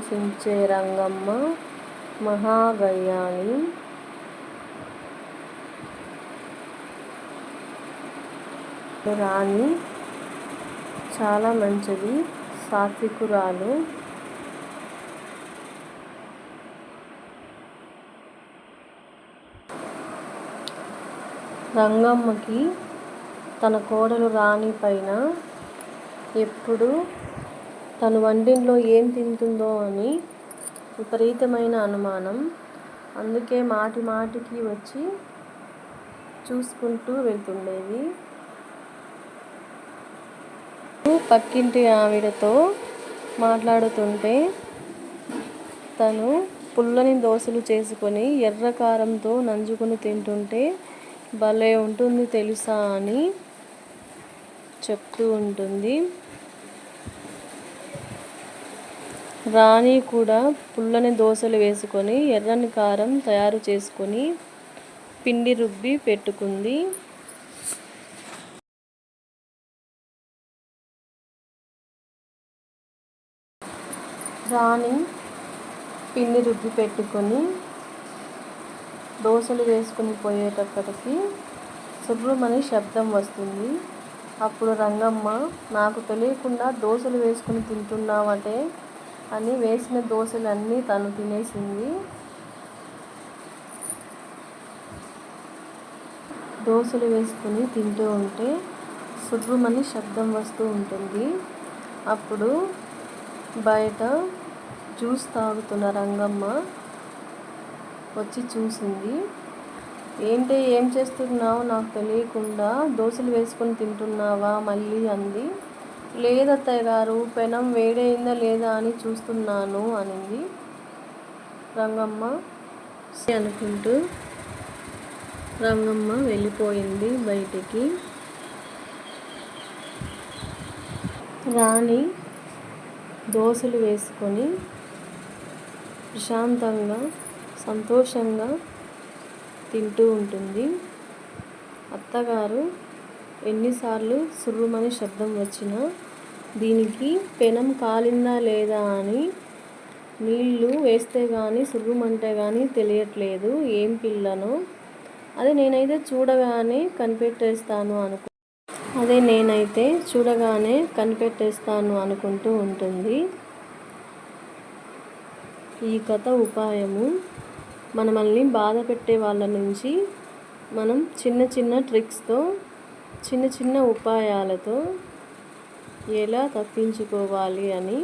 నివసించే రంగమ్మ మహాగయాని. రాణి చాలా మంచిది సాత్వికురాలు. రంగమ్మకి తన కోడలు రాణి పైన ఎప్పుడు తను వంటింట్లో ఏం తింటుందో అని విపరీతమైన అనుమానం. అందుకే మాటి మాటికి వచ్చి చూసుకుంటూ వెళ్తుండేది. పక్కింటి ఆవిడతో మాట్లాడుతుంటే తను పుల్లని దోశలు చేసుకొని ఎర్ర కారంతో నంజుకొని తింటుంటే భలే ఉంటుంది తెలుసా అని చెప్తూ ఉంటుంది. రాణి కూడా పుల్లని దోశలు వేసుకొని ఎర్రని కారం తయారు చేసుకొని పిండి రుబ్బి పెట్టుకుంది. రాణి పిండి రుబ్బి పెట్టుకొని దోశలు వేసుకుని పోయేటప్పటికి శుభ్రమని శబ్దం వస్తుంది. అప్పుడు రంగమ్మ నాకు తెలియకుండా దోశలు వేసుకుని తింటున్నావంటే అని వేసిన దోశలన్నీ తను తినేసింది. దోశలు వేసుకుని తింటూ ఉంటే శుభ్రమని శబ్దం వస్తూ ఉంటుంది. అప్పుడు బయట జ్యూస్ తాగుతున్న రంగమ్మ వచ్చి చూసింది. ఏంటి ఏం చేస్తున్నావు? నాకు తెలియకుండా దోశలు వేసుకొని తింటున్నావా? మళ్ళీ అంది. లేదత్తయ్య గారు పెనం వేడైందా లేదా అని చూస్తున్నాను అనింది రంగమ్మ. అనుకుంటూ రంగమ్మ వెళ్ళిపోయింది బయటికి. రాణి దోశలు వేసుకొని ప్రశాంతంగా సంతోషంగా తింటూ ఉంటుంది. అత్తగారు ఎన్నిసార్లు సుర్రుమని శబ్దం వచ్చినా దీనికి పెనం కాలిందా లేదా అని నీళ్ళు వేస్తే కానీ సుర్రుమంటే కానీ తెలియట్లేదు. ఏం పిల్లనో? అది నేనైతే చూడగానే కనిపెట్టేస్తాను అనుకు అదే నేనైతే చూడగానే కనిపెట్టేస్తాను అనుకుంటూ ఉంటుంది. ఈ కథ ఉపాయము. మనమల్ని బాధ పెట్టే వాళ్ళ నుంచి మనం చిన్న చిన్న ట్రిక్స్తో చిన్న చిన్న ఉపాయాలతో ఎలా తప్పించుకోవాలి అని